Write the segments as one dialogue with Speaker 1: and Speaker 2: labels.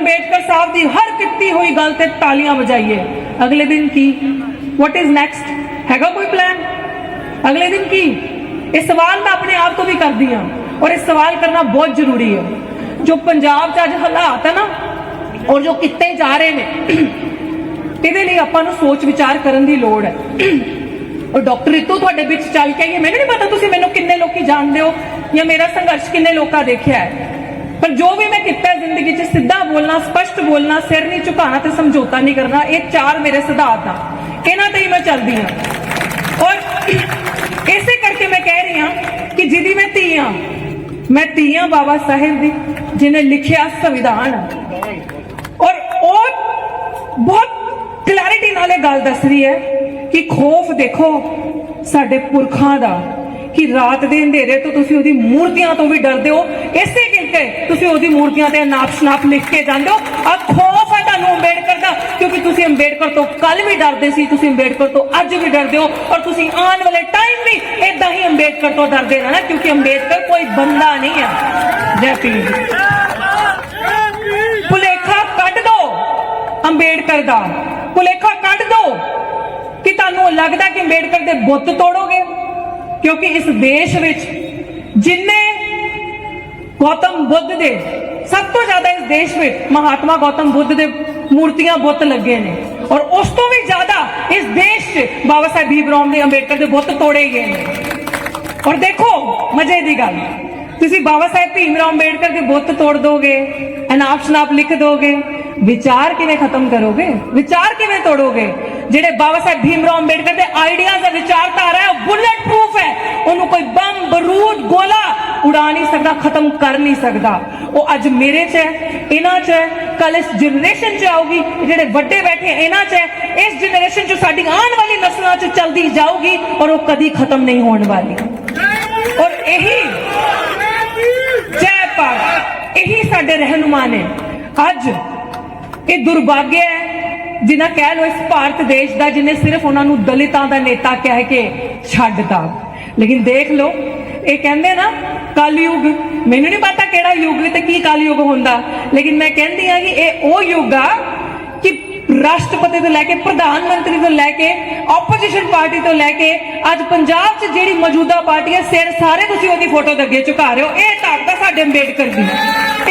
Speaker 1: ਅੰਬੇਡਕਰ ਸਾਹਿਬ ਦੀ ਹਰ ਕੀਤੀ ਹੋਈ ਗੱਲ ਤੇ ਤਾਲੀਆਂ ਵਜਾਈਏ। ਅਗਲੇ ਦਿਨ ਕੀ? ਵਾਟ ਇਜ਼ ਨੈਕਸਟ ਹੈਗਾ ਕੋਈ ਪਲਾਨ ਅਗਲੇ ਦਿਨ ਕੀ? ਇਹ ਸਵਾਲ ਮੈਂ ਆਪਣੇ ਆਪ ਤੋਂ ਵੀ ਕਰਦੀ ਹਾਂ ਔਰ ਇਹ ਸਵਾਲ ਕਰਨਾ ਬਹੁਤ ਜ਼ਰੂਰੀ ਹੈ। ਜੋ ਪੰਜਾਬ 'ਚ ਅੱਜ ਹਾਲਾਤ ਹੈ ਨਾ, ਔਰ ਜੋ ਕਿੱਤੇ ਜਾ ਰਹੇ ਨੇ, ਇਹਦੇ ਲਈ ਆਪਾਂ ਨੂੰ ਸੋਚ ਵਿਚਾਰ ਕਰਨ ਦੀ ਲੋੜ ਹੈ। ਔਰ ਡਾਕਟਰ ਰਿਤੂ ਤੁਹਾਡੇ ਵਿੱਚ ਚੱਲ ਕੇ ਆਈ ਮੈਨੂੰ ਨਹੀਂ ਪਤਾ ਤੁਸੀਂ ਮੈਨੂੰ ਕਿੰਨੇ ਲੋਕੀ ਜਾਣਦੇ ਹੋ ਜਾਂ ਮੇਰਾ ਸੰਘਰਸ਼ ਕਿੰਨੇ ਲੋਕਾਂ ਦੇਖਿਆ ਹੈ। ਪਰ ਜੋ ਵੀ ਮੈਂ ਕੀਤਾ ਜ਼ਿੰਦਗੀ 'ਚ, ਸਿੱਧਾ ਬੋਲਣਾ, ਸਪਸ਼ਟ ਬੋਲਣਾ, ਸਿਰ ਨਹੀਂ ਝੁਕਾਉਣਾ ਤੇ ਸਮਝੌਤਾ ਨਹੀਂ ਕਰਨਾ, ਇਹ ਚਾਰ ਮੇਰੇ ਸਿਧਾਂਤ ਆ। ਇਹਨਾਂ ਤੇ ਹੀ ਮੈਂ ਚੱਲਦੀ ਹਾਂ। ਔਰ ਇਸੇ ਕਰਕੇ ਮੈਂ ਕਹਿ ਰਹੀ ਹਾਂ ਕਿ ਜਿਹਦੀ ਮੈਂ ਧੀ ਹਾਂ, ਮੈਂ ਧੀ ਹਾਂ ਬਾਬਾ ਸਾਹਿਬ ਦੀ ਜਿਨੇ ਲਿਖਿਆ ਸੰਵਿਧਾਨ। ਔਰ ਉਹ ਬਹੁਤ ਕਲੈਰਿਟੀ ਨਾਲ ਇਹ ਗੱਲ ਦੱਸ ਰਹੀ ਹੈ ਕਿ ਖੋਫ ਦੇਖੋ ਸਾਡੇ ਪੁਰਖਾਂ ਦਾ। ਕਿ ਰਾਤ ਦੇ ਅੰਧੇਰੇ ਤੋਂ ਤੁਸੀਂ ਉਹਦੀ ਮੂਰਤੀਆਂ ਤੋਂ ਵੀ ਡਰਦੇ ਹੋ। ਇਸੇ ਕਰਕੇ ਤੁਸੀਂ ਉਹਦੀ ਮੂਰਤੀਆਂ ਤੇ ਨਾਪ ਸ਼ਨਾਪ ਲਿਖ ਕੇ ਜਾਂਦੇ ਹੋ। ਆ ਖੋਫ ਹੈ ਤੁਹਾਨੂੰ ਅੰਬੇਡਕਰ ਦਾ, ਕਿਉਂਕਿ ਤੁਸੀਂ ਅੰਬੇਡਕਰ ਤੋਂ ਕੱਲ ਵੀ ਡਰਦੇ ਸੀ, ਤੁਸੀਂ ਅੰਬੇਡਕਰ ਤੋਂ ਅੱਜ ਵੀ ਡਰਦੇ ਹੋ ਔਰ ਤੁਸੀਂ ਆਉਣ ਵਾਲੇ ਟਾਈਮ ਵੀ ਇਦਾਂ ਹੀ ਅੰਬੇਡਕਰ ਤੋਂ ਡਰਦੇ ਰਹਿਣਾ, ਕਿਉਂਕਿ ਅੰਬੇਡਕਰ ਕੋਈ ਬੰਦਾ ਨਹੀਂ ਹੈ। ਜੈ ਪੀਰ ਭੁਲੇਖਾ ਕੱਢ ਦੋ ਅੰਬੇਡਕਰ ਦਾ। ਭੁਲੇਖਾ ਕੱਢ ਦੋ ਕਿ ਤੁਹਾਨੂੰ ਲੱਗਦਾ ਕਿ ਅੰਬੇਡਕਰ ਦੇ ਬੁੱਤ ਤੋੜੋ। ਕਿਉਂਕਿ ਇਸ ਦੇਸ਼ ਵਿੱਚ ਜਿੰਨੇ ਗੌਤਮ ਬੁੱਧ ਦੇ, ਸਭ ਤੋਂ ਜ਼ਿਆਦਾ ਇਸ ਦੇਸ਼ ਵਿੱਚ ਮਹਾਤਮਾ ਗੌਤਮ ਬੁੱਧ ਦੇ ਮੂਰਤੀਆਂ ਬੁੱਤ ਲੱਗੇ ਨੇ। ਔਰ ਉਸ ਤੋਂ ਵੀ ਜ਼ਿਆਦਾ ਇਸ ਦੇਸ਼ 'ਚ ਬਾਬਾ ਸਾਹਿਬ ਭੀਮ ਰਾਓ ਦੇ ਅੰਬੇਡਕਰ ਦੇ ਬੁੱਤ ਤੋੜੇ ਗਏ ਨੇ। ਔਰ ਦੇਖੋ, ਮਜ਼ੇ ਦੀ ਗੱਲ। ਤੁਸੀਂ ਬਾਬਾ ਸਾਹਿਬ ਭੀਮ ਰਾਓ ਅੰਬੇਡਕਰ ਦੇ ਬੁੱਤ ਤੋੜ ਦੋਗੇ ਅਨਾਪ ਸ਼ਨਾਪ ਲਿਖ ਦੋਗੇ ਵਿਚਾਰ ਕਿਵੇਂ ਖਤਮ ਕਰੋਗੇ? ਵਿਚਾਰ ਕਿਵੇਂ ਤੋੜੋਗੇ? ਜਿਹੜੇ ਬਾਬਾ ਸਾਹਿਬ ਭੀਮ ਰਾਓ ਅੰਬੇਡਕਰ ਦੇ ਆਈਡੀਆਜ਼ ਦਾ ਵਿਚਾਰਧਾਰਾ ਹੈ, ਉਹ ਬੁਲਟ ਪ੍ਰੂਫ ਹੈ। ਉਹਨੂੰ ਕੋਈ ਬੰਬ ਬਰੂਦ ਗੋਲਾ ਉਡਾ ਨਹੀਂ ਸਕਦਾ, ਖਤਮ ਕਰ ਨਹੀਂ ਸਕਦਾ। ਉਹ ਅੱਜ ਮੇਰੇ 'ਚ ਹੈ, ਇਹਨਾਂ 'ਚ ਹੈ। ਕੱਲ ਇਸ ਜਨਰੇਸ਼ਨ 'ਚ ਆਊਗੀ, ਜਿਹੜੇ ਵੱਡੇ ਬੈਠੇ ਇਹਨਾਂ 'ਚ ਹੈ। ਇਸ ਜਨਰੇਸ਼ਨ 'ਚ ਸਾਡੀ ਆਉਣ ਵਾਲੀ ਨਸਲਾਂ 'ਚ ਚਲਦੀ ਜਾਊਗੀ ਔਰ ਉਹ ਕਦੀ ਖਤਮ ਨਹੀਂ ਹੋਣ ਵਾਲੀ। ਔਰ ਇਹੀ ਜੈ ਭਾਰਤ, ਇਹੀ ਸਾਡੇ ਰਹਿਨੁਮਾ ਨੇ। ਅੱਜ ਇਹ ਦੁਰਭਾਗਿਆ ਹੈ ਜਿਨ੍ਹਾਂ ਕਹਿ ਲੋ ਇਸ ਭਾਰਤ ਦੇਸ਼ ਦਾ, ਜਿਨੇ ਸਿਰਫ ਉਹਨਾਂ ਨੂੰ ਦਲਿਤਾਂ ਦਾ ਨੇਤਾ ਕਹਿ ਕੇ ਛੱਡਤਾ। ਲੇਕਿਨ ਦੇਖ ਲੋ ਇਹ ਕਹਿੰਦੇ ਨਾ, ਕਲਯੁਗ। ਮੈਨੂੰ ਨਹੀਂ ਪਤਾ ਕਿਹੜਾ ਯੁੱਗ ਤੇ ਕੀ ਕਲਯੁਗ ਹੁੰਦਾ। ਲੇਕਿਨ ਮੈਂ ਕਹਿੰਦੀ ਆ ਕਿ ਇਹ ਉਹ ਯੁੱਗ ਆ ਕਿ ਰਾਸ਼ਟਰਪਤੀ ਤੋਂ ਲੈ ਕੇ, ਪ੍ਰਧਾਨ ਮੰਤਰੀ ਤੋਂ ਲੈ ਕੇ ਆਪੋਜੀਸ਼ਨ ਪਾਰਟੀ ਤੋਂ ਲੈ ਕੇ, ਅੱਜ ਪੰਜਾਬ 'ਚ ਜਿਹੜੀ ਮੌਜੂਦਾ ਪਾਰਟੀ ਹੈ, ਸਿਰ ਸਾਰੇ ਤੁਸੀਂ ਉਹਦੀ ਫੋਟੋ ਦੇ ਅੱਗੇ ਝੁਕਾ ਰਹੇ ਹੋ। ਇਹ ਤਾਕਤ ਸਾਡੇ ਅੰਬੇਡਕਰ ਦੀ।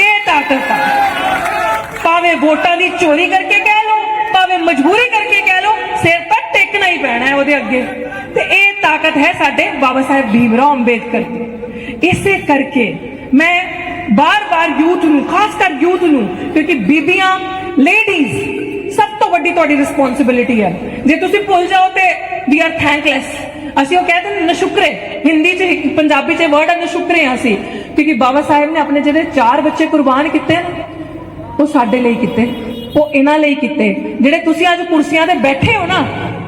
Speaker 1: ਇਹ ਤਾਕਤ ਆ। ਭਾਵੇਂ ਵੋਟਾਂ ਦੀ ਚੋਰੀ ਕਰਕੇ ਕਹਿ ਲਓ, ਭਾਵੇਂ ਮਜਬੂਰੀ ਕਰਕੇ ਕਹਿ ਲਓ, ਸਿਰ ਤਾਂ ਟੇਕਣਾ ਹੀ ਪੈਣਾ ਹੈ ਉਹਦੇ ਅੱਗੇ। ਤੇ ਇਹ ਤਾਕਤ ਹੈ ਸਾਡੇ ਬਾਬਾ ਸਾਹਿਬ ਭੀਮਰਾਓ ਅੰਬੇਦਕਰ ਦੀ। ਇਸੇ ਕਰਕੇ ਮੈਂ ਬਾਰ-ਬਾਰ ਯੂਥ ਨੂੰ, ਖਾਸ ਕਰ ਯੂਥ ਨੂੰ, ਕਿਉਂਕਿ ਬੀਬੀਆਂ ਲੇਡੀਜ਼ ਸਭ ਤੋਂ ਵੱਡੀ ਤੁਹਾਡੀ ਰਿਸਪੌਂਸਿਬਿਲਿਟੀ ਹੈ। ਜੇ ਤੁਸੀਂ ਭੁੱਲ ਜਾਓ ਤੇ ਵੀ ਆਰ ਥੈਂਕਲੈਸ ਅਸੀਂ ਉਹ ਕਹਿੰਦੇ ਨੇ, ਨਸ਼ੁਕਰੇ। ਹਿੰਦੀ ਚ, ਪੰਜਾਬੀ ਚ ਵਰਡ ਹੈ ਨਸ਼ੁਕਰੇ ਹਾਂ ਅਸੀਂ। ਕਿਉਂਕਿ ਬਾਬਾ ਸਾਹਿਬ ਨੇ ਆਪਣੇ ਜਿਹੜੇ ਚਾਰ ਬੱਚੇ ਕੁਰਬਾਨ ਕੀਤੇ ਨਾ ਉਹ ਸਾਡੇ ਲਈ ਕੀਤੇ, ਉਹ ਇਹਨਾਂ ਲਈ ਕੀਤੇ। ਜਿਹੜੇ ਤੁਸੀਂ ਅੱਜ ਕੁਰਸੀਆਂ ਤੇ ਬੈਠੇ ਹੋ ਨਾ,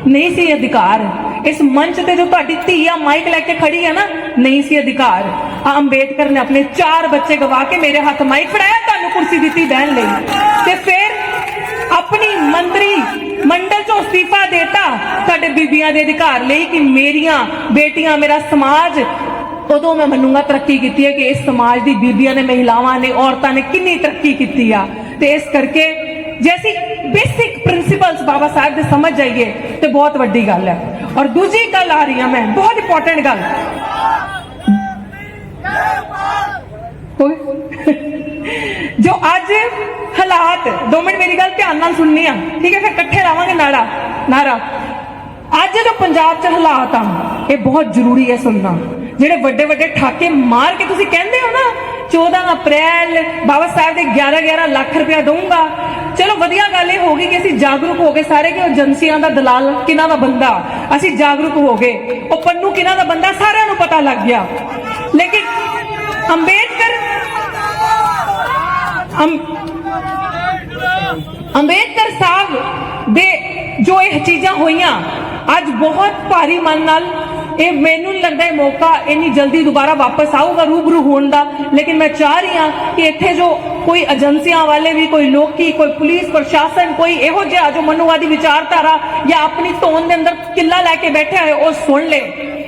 Speaker 1: ਨਹੀਂ ਸੀ ਅਧਿਕਾਰ। ਇਸ ਮੰਚ ਤੇ ਜੋ ਤੁਹਾਡੀ ਧੀ ਆ, ਮਾਈਕ ਲੈ ਕੇ ਖੜੀ ਹੈ ਨਾ, ਨਹੀਂ ਸੀ ਅਧਿਕਾਰ। ਆ ਅੰਬੇਦਕਰ ਨੇ ਆਪਣੇ ਚਾਰ ਬੱਚੇ ਗਵਾ ਕੇ ਮੇਰੇ ਹੱਥ ਮਾਈਕ ਫੜਾਇਆ ਤੁਹਾਨੂੰ ਕੁਰਸੀ ਦਿੱਤੀ ਬਹਿਣ ਲਈ। ਤੇ ਫਿਰ ਆਪਣੀ ਮੰਤਰੀ ਮੰਡਲ ਚੋਂ ਅਸਤੀਫਾ ਦੇਤਾ ਸਾਡੇ ਬੀਬੀਆਂ ਦੇ ਅਧਿਕਾਰ ਲਈ ਕਿ ਮੇਰੀਆਂ ਬੇਟੀਆਂ, ਮੇਰਾ ਸਮਾਜ, ਉਦੋਂ ਮੈਂ ਮੰਨੂਗਾ ਤਰੱਕੀ ਕੀਤੀ ਹੈ ਕਿ ਇਸ ਸਮਾਜ ਦੀ ਬੀਬੀਆਂ ਨੇ, ਮਹਿਲਾਵਾਂ ਨੇ, ਔਰਤਾਂ ਨੇ ਕਿੰਨੀ ਤਰੱਕੀ ਕੀਤੀ ਆ। ਤੇ ਇਸ ਕਰਕੇ ਜੇ ਅਸੀਂ ਬੇਸਿਕ ਪ੍ਰਿੰਸੀਪਲਸ ਬਾਬਾ ਸਾਹਿਬ ਦੇ ਸਮਝ ਜਾਈਏ ਤੇ ਬਹੁਤ ਵੱਡੀ ਗੱਲ ਹੈ। ਔਰ ਦੂਜੀ ਗੱਲ ਆ ਰਹੀ ਆ ਮੈਂ, ਬਹੁਤ ਇੰਪੋਰਟੈਂਟ ਗੱਲ। ਜੋ ਅੱਜ ਹਾਲਾਤ, ਦੋ ਮਿੰਟ ਮੇਰੀ ਗੱਲ ਧਿਆਨ ਨਾਲ ਸੁਣਨੀ ਆ। ਠੀਕ ਹੈ, ਫਿਰ ਇਕੱਠੇ ਲਾਵਾਂਗੇ ਨਾਰਾ ਨਾਰਾ। ਅੱਜ ਜੋ ਪੰਜਾਬ 'ਚ ਹਾਲਾਤ ਆ, ਇਹ ਬਹੁਤ ਜ਼ਰੂਰੀ ਹੈ ਸੁਣਨਾ। ਜਿਹੜੇ ਵੱਡੇ ਵੱਡੇ ਠਾਕੇ ਮਾਰ ਕੇ ਤੁਸੀਂ ਕਹਿੰਦੇ ਹੋ ਨਾ 14 ਅਪ੍ਰੈਲ, ਬਾਬਾ ਸਾਹਿਬ ਦੇ 11 11 ਲੱਖ ਰੁਪਇਆ ਦਊਂਗਾ। ਚਲੋ, ਵਧੀਆ ਗੱਲ ਇਹ ਹੋ ਗਈ ਕਿ ਅਸੀਂ ਜਾਗਰੂਕ ਹੋ ਗਏ ਸਾਰੇ ਕਿ ਉਹ ਏਜੰਸੀਆਂ ਦਾ ਦਲਾਲ ਕਿਹਨਾਂ ਦਾ ਬੰਦਾ? ਅਸੀਂ ਜਾਗਰੂਕ ਹੋ ਗਏ। ਉਹ ਪੰਨੂ ਕਿਹਨਾਂ ਦਾ ਬੰਦਾ? ਸਾਰਿਆਂ ਨੂੰ ਪਤਾ ਲੱਗ ਗਿਆ। ਲੇਕਿਨ ਅੰਬੇਦਕਰ ਅੰਬੇਦਕਰ ਸਾਹਿਬ ਦੇ ਜੋ ਇਹ ਚੀਜ਼ਾਂ ਹੋਈਆਂ, ਅੱਜ ਬਹੁਤ ਭਾਰੀ ਮਨ ਨਾਲ ਇਹ ਮੈਨੂੰ ਨਹੀਂ ਲੱਗਦਾ ਇਹ ਮੌਕਾ ਇੰਨੀ ਜਲਦੀ ਦੁਬਾਰਾ ਵਾਪਸ ਆਊਗਾ, ਰੂਬਰੂ ਹੋਣ ਦਾ। ਲੇਕਿਨ ਮੈਂ ਚਾਹ ਰਹੀ ਹਾਂ ਕਿ ਇੱਥੇ ਜੋ ਕੋਈ ਏਜੰਸੀਆਂ ਵਾਲੇ ਵੀ, ਕੋਈ ਲੋਕੀ, ਕੋਈ ਪੁਲਿਸ ਪ੍ਰਸ਼ਾਸਨ ਕੋਈ ਇਹੋ ਜਿਹਾ ਜੋ ਮਨੂਵਾਦੀ ਵਿਚਾਰਧਾਰਾ ਜਾਂ ਆਪਣੀ ਧੋਣ ਦੇ ਅੰਦਰ ਕਿੱਲਾ ਲੈ ਕੇ ਬੈਠਿਆ ਹੋਇਆ ਉਹ ਸੁਣ ਲੈ।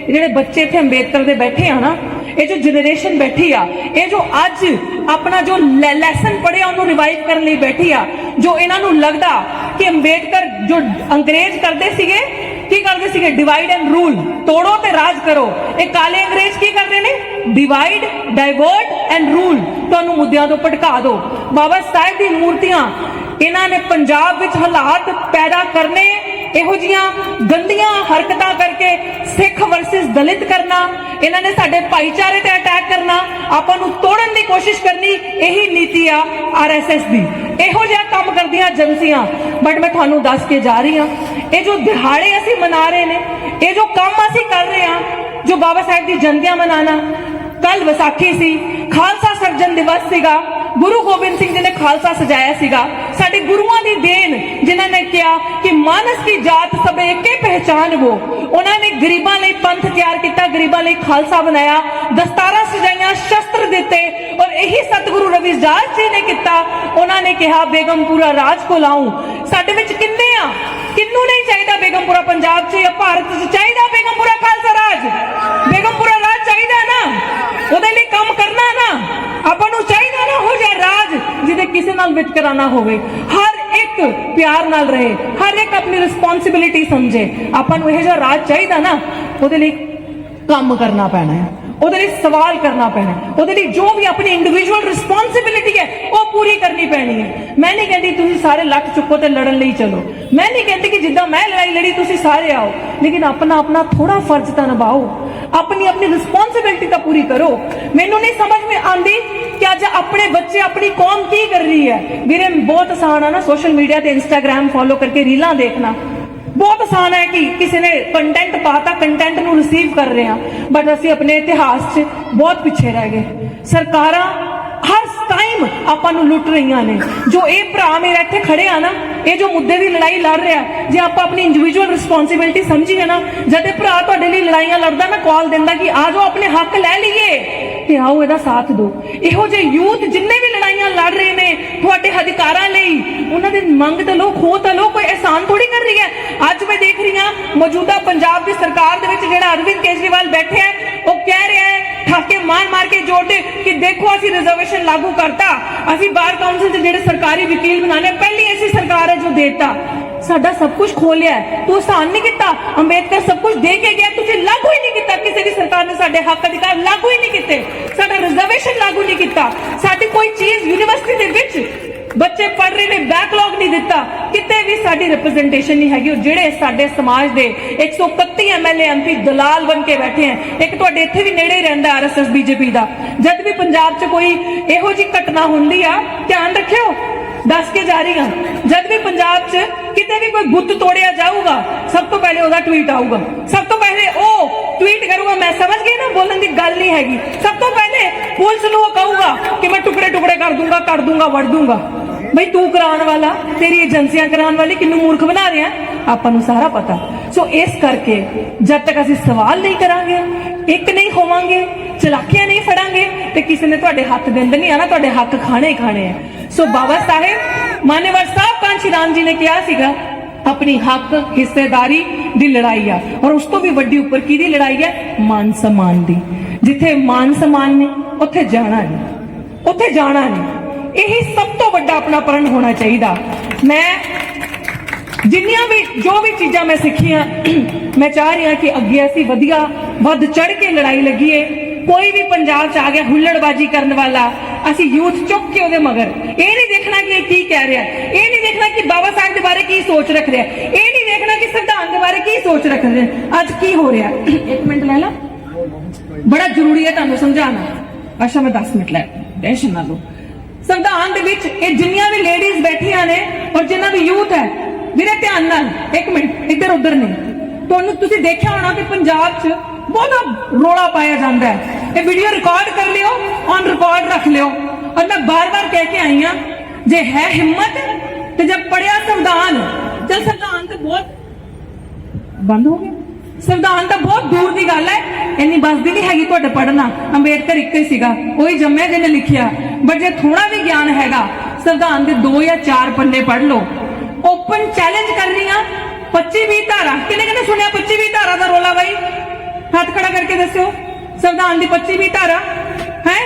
Speaker 1: ਜਿਹੜੇ ਬੱਚੇ ਇੱਥੇ ਅੰਬੇਦਕਰ ਦੇ ਬੈਠੇ ਆ ਨਾ, ਇਹ ਜੋ ਜਨਰੇਸ਼ਨ ਬੈਠੀ ਆ, ਇਹ ਜੋ ਅੱਜ ਆਪਣਾ ਜੋ ਲੈਸਨ ਪੜਿਆ ਉਹਨੂੰ ਰਿਵਾਈਵ ਕਰਨ ਲਈ ਬੈਠੀ ਆ, ਜੋ ਇਹਨਾਂ ਨੂੰ ਲੱਗਦਾ ਕਿ ਅੰਬੇਦਕਰ ਜੋ ਅੰਗਰੇਜ਼ ਕਰਦੇ ਸੀਗੇ ਕੀ ਕਰਦੇ ਸੀਗੇ? ਡਿਵਾਈਡ ਐਂਡ ਰੂਲ ਤੋੜੋ ਤੇ ਰਾਜ ਕਰੋ। ਇਹ ਕਾਲੇ ਅੰਗਰੇਜ਼ ਕੀ ਕਰਦੇ ਨੇ? ਡਿਵਾਈਡ ਡਾਈਵਰਟ ਐਂਡ ਰੂਲ ਤੁਹਾਨੂੰ ਮੁੱਦਿਆਂ ਤੋਂ ਭਟਕਾ ਦਿਓ ਬਾਬਾ ਸਾਹਿਬ ਦੀ ਮੂਰਤੀਆਂ, ਇਹਨਾਂ ਨੇ ਪੰਜਾਬ ਵਿੱਚ ਹਾਲਾਤ ਪੈਦਾ ਕਰਨੇ, ਇਹੋ ਜੀਆਂ ਗੰਦੀਆਂ ਹਰਕਤਾਂ ਕਰਕੇ ਸਿੱਖ ਵਰਸਸ ਦਲਿਤ ਕਰਨਾ, ਇਹਨਾਂ ਨੇ ਸਾਡੇ ਭਾਈਚਾਰੇ ਤੇ ਅਟੈਕ ਕਰਨਾ, ਆਪਾਂ ਨੂੰ ਤੋੜਨ ਦੀ ਕੋਸ਼ਿਸ਼ ਕਰਨੀ, ਇਹੀ ਨੀਤੀ ਆ ਆਰਐਸਐਸ ਦੀ। ਇਹੋ ਜਿਹਾ ਕੰਮ ਕਰਦੀਆਂ ਏਜੰਸੀਆਂ। ਬਟ ਮੈਂ ਤੁਹਾਨੂੰ ਦੱਸ ਕੇ ਜਾ ਰਹੀ ਹਾਂ ਇਹ ਜੋ ਦਿਹਾੜੇ ਅਸੀਂ ਮਨਾ ਰਹੇ ਨੇ, ਇਹ ਜੋ ਕੰਮ ਅਸੀਂ ਕਰ ਰਹੇ ਹਾਂ, ਜੋ ਬਾਬਾ ਸਾਹਿਬ ਦੀ ਜਨਤੀਆਂ ਮਨਾਣਾ ਕੱਲ ਵਿਸਾਖੀ ਸੀ, ਖਾਲਸਾ ਸਰਜਨ ਦਿਵਸ ਸੀਗਾ, ਗੁਰੂ ਗੋਬਿੰਦ ਸਿੰਘ ਜੀ ਨੇ ਖਾਲਸਾ ਸਜਾਇਆ ਸੀਗਾ, ਸਾਡੇ ਗੁਰੂਆਂ ਦੀ ਦੇਣ, ਜਿਨ੍ਹਾਂ ਨੇ ਕਿਹਾ ਕਿ ਮਾਨਸ ਕੀ ਜਾਤ ਸਭ ਏਕੇ ਪਹਿਚਾਨ ਵੋ। ਉਹਨਾਂ ਨੇ ਗਰੀਬਾਂ ਲਈ ਪੰਥ ਤਿਆਰ ਕੀਤਾ, ਗਰੀਬਾਂ ਲਈ ਖਾਲਸਾ ਬਣਾਇਆ, ਦਸਤਾਰਾਂ ਸਜਾਈਆਂ, ਸ਼ਸਤਰ ਦਿੱਤੇ, ਔਰ ਇਹੀ ਸਤਿਗੁਰੂ ਰਵਿਦਾਸ ਜੀ ਨੇ ਕੀਤਾ। ਉਹਨਾਂ ਨੇ ਕਿਹਾ ਬੇਗਮਪੁਰਾ ਰਾਜ ਕੋ ਲਾਉਂ ਸਾਡੇ ਵਿੱਚ ਕਿੰਨੇ ਆ? ਕਿੰਨੂੰ ਨਹੀਂ ਚਾਹੀਦਾ ਬੇਗਮਪੁਰਾ ਪੰਜਾਬ 'ਚ ਜਾਂ ਭਾਰਤ 'ਚ? ਚਾਹੀਦਾ ਬੇਗਮਪੁਰਾ ਖਾਲਸਾ ਰਾਜ? ਬੇਗਮਪੁਰਾ ਰਾਜ ਚਾਹੀਦਾ ਨਾ? ਉਹਦੇ ਲਈ ਕੰਮ ਕਰਨਾ ਨਾ? ਆਪਾਂ ਨੂੰ ਚਾਹੀਦਾ ਨਾ ਹੋ ਜਾ ਰਾਜ ਜਿਹਦੇ ਕਿਸੇ ਨਾਲ ਵਿਤਕਰਾ ਨਾ ਹੋਵੇ। ਹਰ ਇੱਕ ਪਿਆਰ ਨਾਲ ਰਹੇ, ਹਰ ਇੱਕ ਆਪਣੀ ਰਿਸਪੌਂਸਿਬਿਲਿਟੀ ਸਮਝੇ। ਆਪਾਂ ਨੂੰ ਇਹ ਜਿਹਾ ਰਾਜ ਚਾਹੀਦਾ ਨਾ, ਉਹਦੇ ਲਈ ਕੰਮ ਕਰਨਾ ਪੈਣਾ ਹੈ। ਉਹਦੇ ਲਈ ਸਵਾਲ ਕਰਨਾ ਪੈਣਾ ਉਹਦੇ ਲਈ ਜੋ ਵੀ ਆਪਣੀ ਇੰਡੀਵਿਜੂਅਲ ਰਿਸਪੌਂਸਿਬਿਲਿਟੀ ਹੈ, ਉਹ ਪੂਰੀ ਕਰਨੀ ਪੈਣੀ ਹੈ। ਮੈਂ ਨਹੀਂ ਕਹਿੰਦੀ ਤੁਸੀਂ ਸਾਰੇ ਲੱਖ ਚੁੱਕੋ ਤੇ ਲੜਨ ਲਈ ਚਲੋ। ਮੈਂ ਨਹੀਂ ਕਹਿੰਦੀ ਕਿ ਜਿੱਦਾਂ ਮੈਂ ਲੜਾਈ ਲੜੀ, ਤੁਸੀਂ ਸਾਰੇ ਆਓ। ਲੇਕਿਨ ਆਪਣਾ ਆਪਣਾ ਥੋੜਾ ਫਰਜ਼ ਤਾਂ ਨਿਭਾਓ। ਆਪਣੀ ਆਪਣੀ ਰਿਸਪੌਂਸਿਬਿਲਿਟੀ ਤਾਂ ਪੂਰੀ ਕਰੋ। ਮੈਨੂੰ ਨਹੀਂ ਸਮਝ ਮੇ ਆਂਦੀ ਕਿ ਅੱਜ ਆਪਣੇ ਬੱਚੇ, ਆਪਣੀ ਕੌਮ ਕੀ ਕਰ ਰਹੀ ਹੈ। ਵੀਰੇ, ਬਹੁਤ ਆਸਾਨ ਆ ਨਾ ਸੋਸ਼ਲ ਮੀਡੀਆ ਤੇ ਇੰਸਟਾਗ੍ਰam ਫੋਲੋ ਕਰਕੇ ਰੀਲਾਂ ਦੇਖਣਾ। ਬਹੁਤ ਆਸਾਨ ਹੈ ਕਿ ਕਿਸੇ ਨੇ ਕੰਟੈਂਟ ਪਾਤਾ ਕੰਟੈਂਟ ਨੂੰ ਰਿਸੀਵ ਕਰ ਰਹੇ ਹਾਂ। ਬਟ ਅਸੀਂ ਆਪਣੇ ਇਤਿਹਾਸ 'ਚ ਬਹੁਤ ਪਿੱਛੇ ਰਹਿ ਗਏ। ਸਰਕਾਰਾਂ ਹਰ ਟਾਈਮ ਆਪਾਂ ਨੂੰ ਲੁੱਟ ਰਹੀਆਂ ਨੇ। ਜੋ ਇਹ ਭਰਾ ਮੇਰਾ ਇੱਥੇ ਖੜੇ ਆ ਨਾ, ਇਹ ਜੋ ਮੁੱਦੇ ਦੀ ਲੜਾਈ ਲੜ ਰਿਹਾ, ਜੇ ਆਪਾਂ ਆਪਣੀ ਇੰਡੀਵਿਜੂਅਲ ਰਿਸਪੌਂਸਿਬਿਲਟੀ ਸਮਝੀਏ ਨਾ ਜਦ ਇਹ ਭਰਾ ਤੁਹਾਡੇ ਲਈ ਲੜਾਈਆਂ ਲੜਦਾ ਨਾ ਕਾਲ ਦਿੰਦਾ ਕਿ ਆ ਜਾਓ, ਆਪਣੇ ਹੱਕ ਲੈ ਲਈਏ। ਤੇ ਆਓ, ਇਹਦਾ ਸਾਥ ਦਿਓ। ਇਹੋ ਜਿਹੇ ਯੂਥ ਜਿੰਨੇ ਵੀ ਲੜਾਈਆਂ ਲੜ ਰਹੇ ਨੇ ਤੁਹਾਡੇ ਅਧਿਕਾਰਾਂ ਲਈ। ਉਹਨਾਂ ਦੇ ਮੰਗ ਤਾਂ ਲੋ ਖੋ ਤਾਂ ਲੋ ਕੋਈ ਆਸਾਨ ਥੋੜੀ ਕਰ ਰਹੀ ਹੈ। ਅੱਜ ਮੈਂ ਦੇਖ ਰਹੀ ਹਾਂ, ਮੌਜੂਦਾ ਪੰਜਾਬ ਦੀ ਸਰਕਾਰ ਦੇ ਵਿੱਚ ਜਿਹੜਾ ਅਰਵਿੰਦ ਕੇਜਰੀਵਾਲ ਬੈਠੇ ਹੈ, ਉਹ ਕਹਿ ਰਿਹਾ ਹੈ, ਠਾਕੇ ਮਾਰ ਮਾਰ ਕੇ ਜੋੜਦੇ ਕਿ ਦੇਖੋ ਅਸੀਂ ਰਿਜ਼ਰਵੇਸ਼ਨ ਲਾਗੂ ਕਰਤਾ। ਅਸੀਂ ਬਾਰ ਕਾਉਂਸਲ ਦੇ ਜਿਹੜੇ ਸਰਕਾਰੀ ਵਕੀਲ ਬਣਾਣੇ ਪਹਿਲੀ ਐਸੀ ਸਰਕਾਰ ਹੈ ਜੋ ਦੇਤਾ। ਸਾਡਾ ਸਭ ਕੁਝ ਖੋਲਿਆ ਹੈ। ਤੂੰ ਆਸਾਨ ਨਹੀਂ ਕੀਤਾ। ਅੰਬੇਦਕਰ ਸਭ ਕੁਝ ਦੇ ਕੇ ਗਿਆ। ਤੁਸੀਂ ਲਾਗੂ ਹੀ ਨਹੀਂ ਕੀਤਾ। ਕਿਸੇ ਵੀ ਸਰਕਾਰ ਨੇ ਸਾਡੇ ਹੱਕ ਅਧਿਕਾਰ ਲਾਗੂ ਹੀ ਨਹੀਂ ਕੀਤੇ। ਸਾਡਾ ਰਿਜ਼ਰਵੇਸ਼ਨ ਲਾਗੂ ਨਹੀਂ ਕੀਤਾ। ਸਾਡੀ ਕੋਈ ਚੀਜ਼ ਯੂਨੀਵਰਸਿਟੀ ਦੇ ਵਿੱਚ ਬੱਚੇ ਪੜ ਰਹੇ ਨੇ ਬੈਕਲੌਗ ਨਹੀਂ ਦਿੱਤਾ। ਕਿਤੇ ਵੀ ਸਾਡੀ ਰਿਪਰੈਜ਼ੈਂਟੇਸ਼ਨ ਨਹੀਂ ਹੈਗੀ। ਜਿਹੜੇ ਸਾਡੇ ਸਮਾਜ ਦੇ 131 ਐਮਐਲਏ ਐਮਪੀ ਦਲਾਲ ਬਣ ਕੇ ਬੈਠੇ ਆ ਇੱਕ ਤੁਹਾਡੇ ਇੱਥੇ ਵੀ ਨੇੜੇ ਹੀ ਰਹਿੰਦਾ ਆਰਐਸਐਸ ਬੀਜੇਪੀ ਦਾ। ਜਦ ਵੀ ਪੰਜਾਬ 'ਚ ਕੋਈ ਇਹੋ ਜੀ ਘਟਨਾ ਹੁੰਦੀ ਆ, ਧਿਆਨ ਰੱਖਿਓ। ਦੱਸ ਕੇ ਜਾ ਰਹੀ ਹਾਂ। ਜਦ ਵੀ ਪੰਜਾਬ 'ਚ ਕਿਤੇ ਵੀ ਕੋਈ ਬੁੱਤ ਤੋੜਿਆ ਜਾਊਗਾ, ਸਭ ਤੋਂ ਪਹਿਲੇ ਉਹਦਾ ਟਵੀਟ ਆਊਗਾ। ਸਭ ਤੋਂ ਪਹਿਲੇ ਉਹ ਟਵੀਟ ਕਰੂਗਾ, ਮੈਂ ਸਮਝ ਗਈ ਨਾ, ਬੋਲਣ ਦੀ ਗੱਲ ਨਹੀਂ ਹੈਗੀ। ਸਭ ਤੋਂ ਪਹਿਲੇ ਪੁਲਿਸ ਨੂੰ ਉਹ ਕਹੂਗਾ ਕਿ ਮੈਂ ਟੁਕੜੇ ਟੁਕੜੇ ਕਰ ਦੂੰਗਾ ਕੱਟ ਦੂੰਗਾ, ਵੜ ਦੂੰਗਾ। ਬਈ ਤੂੰ ਕਰਾਉਣ ਵਾਲਾ, ਤੇਰੀ ਏਜੰਸੀਆਂ ਕਰਾਉਣ ਵਾਲੀ ਕਿੰਨੂੰ ਮੂਰਖ ਬਣਾ ਰਿਹਾ? ਆਪਾਂ ਨੂੰ ਸਾਰਾ ਪਤਾ। ਸੋ ਇਸ ਕਰਕੇ ਜਦ ਤੱਕ ਅਸੀਂ ਸਵਾਲ ਨਹੀਂ ਕਰਾਂਗੇ, ਇੱਕ ਨਹੀਂ ਹੋਵਾਂਗੇ, ਚਲਾਕੀਆਂ ਤੇ ਕਿਸੇ ਨੇ ਤੁਹਾਡੇ ਹੱਥ ਦੇਂਦੇ ਨਹੀਂ ਆਣਾ, ਤੁਹਾਡੇ ਹੱਕ ਖਾਣੇ ਹੀ ਖਾਣੇ ਆ। ਸੋ ਬਾਬਾ ਸਾਹਿਬ, ਮਾਨੇਵਰ ਸਾਹਿਬ ਕਾਂਚੀ ਰਾਮ ਜੀ ਨੇ ਕਿਹਾ ਸੀਗਾ, ਆਪਣੀ ਹੱਕ, ਹਿੱਸੇਦਾਰੀ ਦੀ ਲੜਾਈ ਆ। ਔਰ ਉਸ ਤੋਂ ਵੀ ਵੱਡੀ ਉੱਪਰ ਕਿਹਦੀ ਲੜਾਈ ਹੈ ਮਾਨ ਸਮਾਨ ਦੀ। ਜਿੱਥੇ ਮਾਨ ਸਨਮਾਨ ਨੇ, ਉੱਥੇ ਜਾਣਾ ਨਹੀਂ ਉੱਥੇ ਜਾਣਾ ਨਹੀਂ ਇਹੀ ਸਭ ਤੋਂ ਵੱਡਾ ਆਪਣਾ ਪਰਨ ਹੋਣਾ ਚਾਹੀਦਾ। ਮੈਂ ਜਿੰਨੀਆਂ ਵੀ, ਜੋ ਵੀ ਚੀਜ਼ਾਂ ਮੈਂ ਸਿੱਖੀਆਂ, ਮੈਂ ਚਾਹ ਰਿਹਾ ਕਿ ਅੱਗੇ ਅਸੀਂ ਵਧੀਆ, ਵੱਧ ਚੜ ਕੇ ਲੜਾਈ ਲੱਗੀਏ। ਕੋਈ ਵੀ ਪੰਜਾਬ ਚ ਆ ਗਿਆ ਹੁੱਲੜਬਾਜੀ ਕਰਨ ਵਾਲਾ, ਅਸੀਂ ਯੂਥ ਚੁੱਕ ਕੇ ਉਹਦੇ ਮਗਰ। ਇਹ ਨਹੀਂ ਦੇਖਣਾ ਕਿ ਇਹ ਕੀ ਕਹਿ ਰਿਹਾ, ਇਹ ਨਹੀਂ ਦੇਖਣਾ ਕਿ ਬਾਬਾ ਸਾਹਿਬ ਦੇ ਬਾਰੇ ਕੀ ਸੋਚ ਰੱਖ ਰਿਹਾ, ਇਹ ਨਹੀਂ ਦੇਖਣਾ ਕਿ ਸੰਵਿਧਾਨ ਦੇ ਬਾਰੇ ਕੀ ਸੋਚ ਰੱਖ ਰਿਹਾ। ਅੱਜ ਕੀ ਹੋ ਰਿਹਾ? ਇੱਕ ਮਿੰਟ ਲੈ ਲਾ। ਬੜਾ ਜ਼ਰੂਰੀ ਹੈ ਤੁਹਾਨੂੰ ਸਮਝਾਉਣਾ। ਅੱਛਾ, ਮੈਂ 10 ਮਿੰਟ ਲੈ, ਟੈਨਸ਼ਨ ਨਾ ਲਓ। ਸੰਵਿਧਾਨ ਦੇ ਵਿੱਚ ਇਹ ਜਿੰਨੀਆਂ ਵੀ ਲੇਡੀਜ਼ ਬੈਠੀਆਂ ਨੇ ਔਰ ਜਿੰਨਾ ਵੀ ਯੂਥ ਹੈ, ਵੀਰੇ ਧਿਆਨ ਨਾਲ, ਇੱਕ ਮਿੰਟ ਇੱਧਰ ਉੱਧਰ ਨਹੀਂ। ਤੁਹਾਨੂੰ ਤੁਸੀਂ ਦੇਖਿਆ ਹੋਣਾ ਕਿ ਪੰਜਾਬ 'ਚ ਬਹੁਤਾ ਰੋਲਾ ਪਾਇਆ ਜਾਂਦਾ ਹੈ। ਇਹ ਵੀਡੀਓ ਰਿਕਾਰਡ ਕਰ ਲਿਓ ਔਨ ਰਿਕਾਰਡ ਰੱਖ ਲਿਓ। ਔਰ ਮੈਂ ਬਾਰ-ਬਾਰ ਕਹਿ ਕੇ ਆਈ ਹਾਂ, ਜੇ ਹੈ ਹਿੰਮਤ ਤੇ ਜਦ ਪੜਿਆ ਸੰਵਿਧਾਨ, ਚਲ ਸੰਵਿਧਾਨ ਤੇ ਬਹੁਤ ਬੰਦ ਹੋ ਗਿਆ। ਸੰਵਿਧਾਨ ਤਾਂ ਬਹੁਤ ਦੂਰ ਦੀ ਗੱਲ ਹੈ। ਇੰਨੀ ਬਸਦੀ ਨਹੀਂ ਹੈਗੀ ਤੁਹਾਡੇ ਪੜਨਾ ਅੰਬੇਦਕਰ ਇੱਕ ਹੀ ਸੀਗਾ ਕੋਈ ਜੰਮਿਆ ਜਿਹਨੇ ਲਿਖਿਆ। ਬਟ ਜੇ ਥੋੜਾ ਵੀ ਗਿਆਨ ਹੈਗਾ, ਸੰਵਿਧਾਨ ਦੇ 2 ਜਾਂ 4 ਪੱਲੇ ਪੜ ਲਓ। ਓਪਨ ਚੈਲੰਜ ਕਰ ਰਹੀ ਹਾਂ 25 20 ਧਾਰਾ ਕਿਨੇ ਕਿਨੇ ਸੁਣਿਆ 25 20 ਧਾਰਾ ਦਾ ਰੋਲਾ ਬਾਈ? ਹੱਥ ਖੜਾ ਕਰਕੇ ਦੱਸਿਓ। ਸੰਵਿਧਾਨ ਦੀ 25ਵੀਂ ਧਾਰਾ ਹੈ?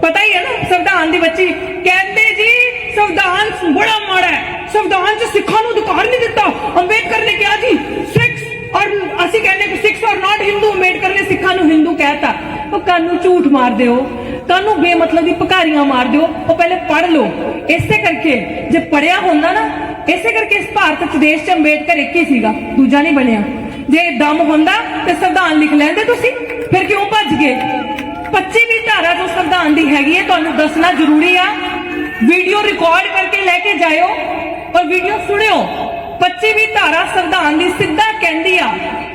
Speaker 1: ਪਤਾ ਹੀ ਹੈ ਨਾ ਸੰਵਿਧਾਨ ਦੀ ਬੱਚੀ। ਕਹਿੰਦੇ ਜੀ ਸੰਵਿਧਾਨ ਬੜਾ ਮਾੜਾ ਹੈ। ਸੰਵਿਧਾਨ 'ਚ ਸਿੱਖਾਂ ਨੂੰ ਅਧਿਕਾਰ ਨਹੀਂ ਦਿੱਤਾ। ਅੰਬੇਦਕਰ ਨੇ ਕਿਹਾ ਜੀ ਸਿੱਖਸ ਔਰ ਅਸੀਂ ਕਹਿੰਦੇ ਕਿ ਸਿੱਖਸ ਆਰ ਨਾਟ ਹਿੰਦੂ ਅੰਬੇਦਕਰ ਨੇ ਸਿੱਖਾਂ ਨੂੰ ਹਿੰਦੂ ਕਹਿਤਾ। ਉਹ ਕਾਨੂੰ ਝੂਠ ਮਾਰਦੇ ਹੋ ਕਾਨੂੰ ਬੇਮਤਲਬ ਦੀ ਭਕਾਰੀਆਂ ਮਾਰਦੇ ਹੋ ਉਹ ਪਹਿਲੇ ਪੜ੍ਹ ਲਓ। ਇਸੇ ਕਰਕੇ ਜੇ ਪੜਿਆ ਹੁੰਦਾ ਨਾ ਇਸੇ ਕਰਕੇ ਇਸ ਭਾਰਤ ਚ ਦੇਸ਼ ਚ ਅੰਬੇਦਕਰ ਇੱਕ ਹੀ ਸੀਗਾ ਦੂਜਾ ਨਹੀਂ ਬਣਿਆ। ਜੇ ਦਮ ਹੁੰਦਾ ਤੇ ਸੰਵਿਧਾਨ ਲਿਖ ਲੈਂਦੇ ਤੁਸੀਂ, ਫਿਰ ਕਿਉਂ ਭੱਜ ਗਏ? 25ਵੀਂ ਧਾਰਾ ਜੋ ਸੰਵਿਧਾਨ ਦੀ ਹੈਗੀ ਹੈ, ਤੁਹਾਨੂੰ ਦੱਸਣਾ ਜ਼ਰੂਰੀ ਆ। ਵੀਡੀਓ ਰਿਕਾਰਡ ਕਰਕੇ ਲੈ ਕੇ ਜਾਇਓ ਔਰ ਵੀਡੀਓ ਸੁਣਿਓ। 25ਵੀਂ ਧਾਰਾ ਸੰਵਿਧਾਨ ਦੀ ਸਿੱਧਾ ਕਹਿੰਦੀ ਆ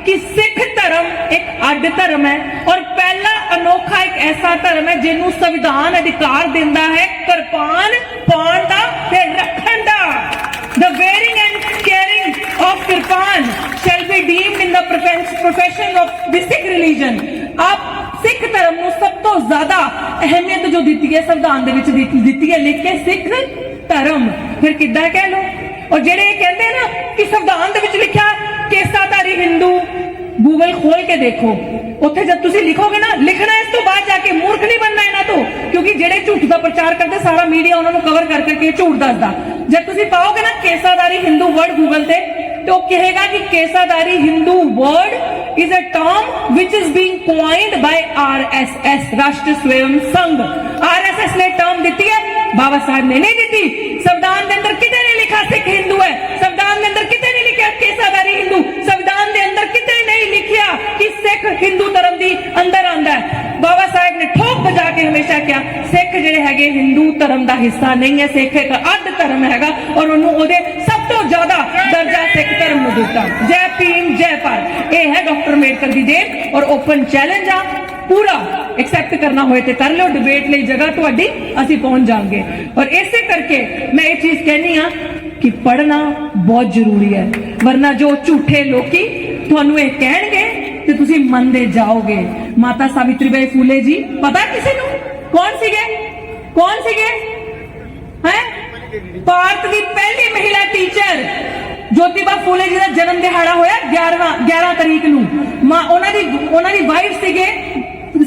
Speaker 1: ਕਿ ਸਿੱਖ ਧਰਮ ਇੱਕ ਅੱਡ ਧਰਮ ਹੈ ਔਰ ਪਹਿਲਾ ਅਨੋਖਾ ਇੱਕ ਐਸਾ ਧਰਮ ਹੈ ਜਿਹਨੂੰ ਸੰਵਿਧਾਨ ਅਧਿਕਾਰ ਦਿੰਦਾ ਹੈ, ਕਿਰਪਾਨ ਪਾਉਣ ਦਾ ਤੇ ਰੱਖਣ ਦਾ। The wearing and carrying of kirpan be deemed in the profession of the Sikh religion. ਆਪ ਸਿੱਖ ਧਰਮ ਨੂੰ ਸਭ ਤੋਂ ਜ਼ਿਆਦਾ ਅਹਿਮੀਅਤ ਜੋ ਦਿੱਤੀ ਹੈ, ਸੰਵਿਧਾਨ ਦੇ ਵਿੱਚ ਦਿੱਤੀ ਹੈ, ਲਿਖ ਕੇ ਸਿੱਖ ਧਰਮ। ਫਿਰ ਕਿੱਦਾਂ ਕਹਿ ਲੋ ਔਰ ਜਿਹੜੇ ਇਹ ਕਹਿੰਦੇ ਨਾ ਕਿ ਸੰਵਿਧਾਨ ਦੇ ਵਿੱਚ ਲਿਖਿਆ ਕੇਸਾਧਾਰੀ ਹਿੰਦੂ ਗੂਗਲ ਖੋਲ ਕੇ ਦੇਖੋ। ਉੱਥੇ ਜਦ ਤੁਸੀਂ ਲਿਖੋਗੇ ਨਾ, ਲਿਖਣਾ ਇਸ ਤੋਂ ਬਾਅਦ ਜਾ ਕੇ ਮੂਰਖ ਨਹੀਂ ਬਣਨਾ ਇਹਨਾਂ ਤੋਂ, ਕਿਉਂਕਿ ਜਿਹੜੇ ਝੂਠ ਦਾ ਪ੍ਰਚਾਰ ਕਰਦੇ, ਸਾਰਾ ਮੀਡੀਆ ਉਹਨਾਂ ਨੂੰ ਕਵਰ ਕਰ ਕਰਕੇ ਝੂਠ ਦੱਸਦਾ। ਜਦ ਤੁਸੀਂ ਪਾਓਗੇ ਨਾ ਕੇਸਾਧਾਰੀ ਹਿੰਦੂ ਵਰਡ ਗੂਗਲ ਤੇ ਤੇ ਉਹ ਕਹੇਗਾ ਕਿ Keshdhari Hindu word is a term which is being coined by RSS ਰਾਸ਼ਟਰ ਸਵੈਮ ਸੰਘ RSS ਨੇ ਟਰਮ ਦਿੱਤੀ ਹੈ। ਬਾਬਾ ਸਾਹਿਬ ਨੇ ਨਹੀਂ ਦਿੱਤੀ। ਸੰਵਿਧਾਨ ਦੇ ਅੰਦਰ ਕਿਤੇ ਨਹੀਂ ਲਿਖਾ ਸਿੱਖ ਹਿੰਦੂ ਹੈ। ਸੰਵਿਧਾਨ ਦੇ ਅੰਦਰ ਕਿਤੇ ਨਹੀਂ ਲਿਖਿਆ ਕੇਸਾਧਾਰੀ ਹਿੰਦੂ ਸੰਵਿਧਾਨ ਦੇ ਅੰਦਰ ਕਿਤੇ ਨਹੀਂ ਲਿਖਿਆ ਕਿ ਸਿੱਖ ਹਿੰਦੂ ਧਰਮ ਦੀ ਅੰਦਰ ਆਂਦਾ ਬਾਬਾ ਸਾਹਿਬ ਨੇ ਠੋਕ ਵਜਾ ਕੇ ਹਮੇਸ਼ਾ ਕਿਹਾ, ਸਿੱਖ ਜਿਹੜੇ ਹੈਗੇ ਹਿੰਦੂ ਧਰਮ ਦਾ ਹਿੱਸਾ ਨਹੀਂ ਹੈ। ਸਿੱਖ ਇੱਕ ਅੱਧ ਧਰਮ ਹੈਗਾ ਔਰ ਉਹਨੂੰ ਉਹਦੇ ਸਭ ਤੋਂ ਜ਼ਿਆਦਾ ਦਰਜਾ ਸਿੱਖ ਧਰਮ ਨੂੰ ਦਿੱਤਾ। ਜੈ ਭੀਮ, ਜੈ ਭਾਰਤ। ਇਹ ਹੈ ਡਾਕਟਰ ਅੰਬੇਡਕਰ ਦੀ ਦੇਣ ਔਰ ਓਪਨ ਚੈਲੰਜ ਆ। ਪੂਰਾ ਐਕਸੈਪਟ ਕਰਨਾ ਹੋਏ ਤੇ ਕਰ ਲਓ। ਡਿਬੇਟ ਲਈ ਜਗ੍ਹਾ ਤੁਹਾਡੀ ਅਸੀਂ ਪਹੁੰਚ ਜਾਾਂਗੇ ਔਰ ਇਸੇ ਕਰਕੇ ਮੈਂ ਇਹ ਚੀਜ਼ ਕਹਿਨੀ ਆ ਕਿ ਪੜ੍ਹਨਾ ਬਹੁਤ ਜ਼ਰੂਰੀ ਹੈ। ਵਰਨਾ ਜੋ ਝੂਠੇ ਲੋਕੀ ਤੁਹਾਨੂੰ ਇਹ ਕਹਿਣਗੇ ਤੇ ਤੁਸੀਂ ਮੰਨਦੇ ਜਾਓਗੇ। ਮਾਤਾ ਸਾਵਿਤਰੀ ਬਾਈ ਫੂਲੇ ਜੀ, ਪਤਾ ਕਿਸੇ ਨੂੰ? ਕੌਣ ਸੀਗੇ? ਕੌਣ ਸੀਗੇ? ਹੈ? ਭਾਰਤ ਦੀ ਪਹਿਲੀ ਮਹਿਲਾ ਟੀਚਰ ਜੋਤੀਬਾ ਫੂਲੇ ਜੀ ਦਾ ਜਨਮ ਦਿਹਾੜਾ ਹੋਇਆ 11ਵਾਂ 11 ਤਰੀਕ ਨੂੰ। ਮਾਂ, ਉਹਨਾਂ ਦੀ ਉਹਨਾਂ ਦੀ ਵਾਈਫ ਸੀਗੇ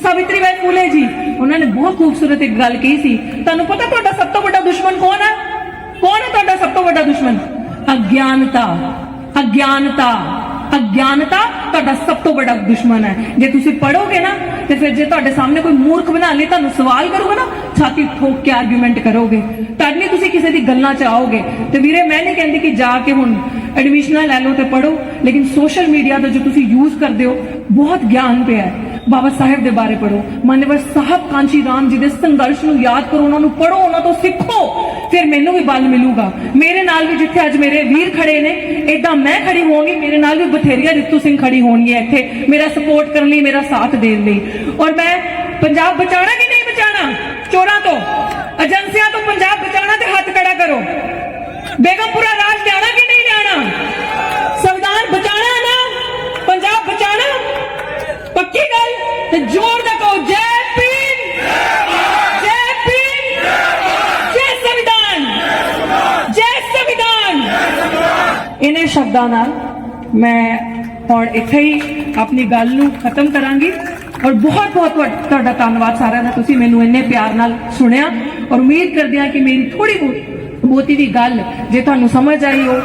Speaker 1: ਸਾਵਿਤਰੀ ਬਾਈ ਫੂਲੇ ਜੀ। ਉਹਨਾਂ ਨੇ ਬਹੁਤ ਖੂਬਸੂਰਤ ਇੱਕ ਗੱਲ ਕਹੀ ਸੀ। ਤੁਹਾਨੂੰ ਪਤਾ ਤੁਹਾਡਾ ਸਭ ਤੋਂ ਵੱਡਾ ਦੁਸ਼ਮਣ ਕੌਣ ਹੈ ਕੌਣ ਹੈ ਤੁਹਾਡਾ ਸਭ ਤੋਂ ਵੱਡਾ ਦੁਸ਼ਮਣ? ਅਗਿਆਨਤਾ ਅਗਿਆਨਤਾ। ਅਗਿਆਨਤਾ ਤੁਹਾਡਾ ਸਭ ਤੋਂ ਵੱਡਾ ਦੁਸ਼ਮਣ ਹੈ। ਜੇ ਤੁਸੀਂ ਪੜੋਗੇ ਨਾ, ਤੇ ਫਿਰ ਜੇ ਤੁਹਾਡੇ ਸਾਹਮਣੇ ਕੋਈ ਮੂਰਖ ਬਣਾ ਲਈ ਤੁਹਾਨੂੰ ਸਵਾਲ ਕਰੂਗਾ ਨਾ, ਛਾਤੀ ਠੋਕ ਕੇ ਆਰਗੂਮੈਂਟ ਕਰੋਗੇ? ਤਦ ਨਹੀਂ ਤੁਸੀਂ ਕਿਸੇ ਦੀ ਗੱਲਾਂ 'ਚ ਆਓਗੇ। ਤੇ ਵੀਰੇ, ਮੈਂ ਨਹੀਂ ਕਹਿੰਦੀ ਕਿ ਜਾ ਕੇ ਹੁਣ ਐਡਮਿਸ਼ਨਾਂ ਲੈ ਲਓ ਤੇ ਪੜੋ ਲੇਕਿਨ ਸੋਸ਼ਲ ਮੀਡੀਆ ਦਾ ਜੋ ਤੁਸੀਂ ਯੂਜ਼ ਕਰਦੇ ਹੋ, ਬਹੁਤ ਗਿਆਨ ਪਿਆ ਹੈ। ਬਾਬਾ ਸਾਹਿਬ ਦੇ ਬਾਰੇ ਪੜੋ ਮਾਨਵਰ ਸਾਹਿਬ ਕਾਂਚੀ ਰਾਮ ਜੀ ਦੇ ਸੰਘਰਸ਼ ਨੂੰ ਯਾਦ ਕਰੋ, ਉਹਨਾਂ ਨੂੰ ਪੜੋ ਉਹਨਾਂ ਤੋਂ ਸਿੱਖੋ। ਫਿਰ ਮੈਨੂੰ ਵੀ ਬਲ ਮਿਲੂਗਾ। ਮੇਰੇ ਨਾਲ ਵੀ ਜਿੱਥੇ ਅੱਜ ਮੇਰੇ ਵੀਰ ਖੜੇ ਨੇ, ਏਦਾਂ ਮੈਂ ਖੜੀ ਹੋਵਾਂਗੀ, ਮੇਰੇ ਨਾਲ ਵੀ ਬਥੇਰੀਆਂ ਰਿਤੂ ਸਿੰਘ ਖੜੀ ਹੋਣਗੀਆਂ ਇੱਥੇ, ਮੇਰਾ ਸਪੋਰਟ ਕਰਨ ਲਈ, ਮੇਰਾ ਸਾਥ ਦੇਣ ਲਈ। ਔਰ ਮੈਂ ਪੰਜਾਬ ਬਚਾਉਣਾ ਕਿ ਨਹੀਂ ਬਚਾਉਣਾ? ਚੋਰਾਂ ਤੋਂ। ਏਜੰਸੀਆਂ ਤੋਂ ਪੰਜਾਬ ਬਚਾਉਣਾ ਤੇ ਹੱਥ ਖੜਾ ਕਰੋ। ਬੇਗਮਪੁਰਾ ਰਾਜ ਲਿਆਣਾ ਕਿ ਨਹੀਂ ਲਿਆਣਾ ਸੰਵਿਧਾਨ ਬਚਾਣਾ ਨਾ ਪੰਜਾਬ ਬਚਾਣਾ ਪੱਕੀ ਗੱਲ ਤੇ ਜ਼ੋਰ ਦਾ ਕਹੋ ਜੈ ਭੀਮ ਜੈ ਭੀਮ ਜੈ ਸੰਵਿਧਾਨ ਜੈ ਸੰਵਿਧਾਨ ਇਹਨੇ ਸ਼ਬਦਾਂ ਨਾਲ ਮੈਂ ਹੁਣ ਇੱਥੇ ਹੀ ਆਪਣੀ ਗੱਲ ਨੂੰ ਖਤਮ ਕਰਾਂਗੀ। ਔਰ ਬਹੁਤ ਬਹੁਤ ਤੁਹਾ- ਤੁਹਾਡਾ ਧੰਨਵਾਦ ਸਾਰਿਆਂ ਦਾ। ਤੁਸੀਂ ਮੈਨੂੰ ਇੰਨੇ ਪਿਆਰ ਨਾਲ ਸੁਣਿਆ ਔਰ ਉਮੀਦ ਕਰਦੇ ਹਾਂ ਕਿ ਮੇਰੀ ਥੋੜੀ ਬਹੁਤ ਦੀ ਗੱਲ ਜੇ ਤੁਹਾਨੂੰ ਸਮਝ ਆਈ ਹੋ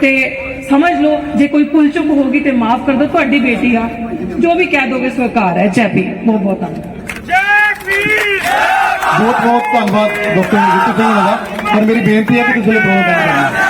Speaker 1: ਤੇ ਸਮਝ ਲਓ ਜੇ ਕੋਈ ਭੁੱਲ ਚੁੱਕ ਹੋਗੀ ਤੇ ਮਾਫ ਕਰ ਦਿਓ ਤੁਹਾਡੀ ਬੇਟੀ ਆ। ਜੋ ਵੀ ਕਹਿ ਦੋਗੇ ਸਵੀਕਾਰ ਹੈ। ਜੈ ਭੀਮ। ਬਹੁਤ ਬਹੁਤ ਧੰਨਵਾਦ।
Speaker 2: ਬਹੁਤ ਬਹੁਤ ਧੰਨਵਾਦ ਡਾਕਟਰ ਜੀਤੂ ਸਿੰਘ ਦਾ ਪਰ ਮੇਰੀ ਬੇਨਤੀ ਹੈ ਕਿ ਤੁਸੀਂ ਕਰਨਾ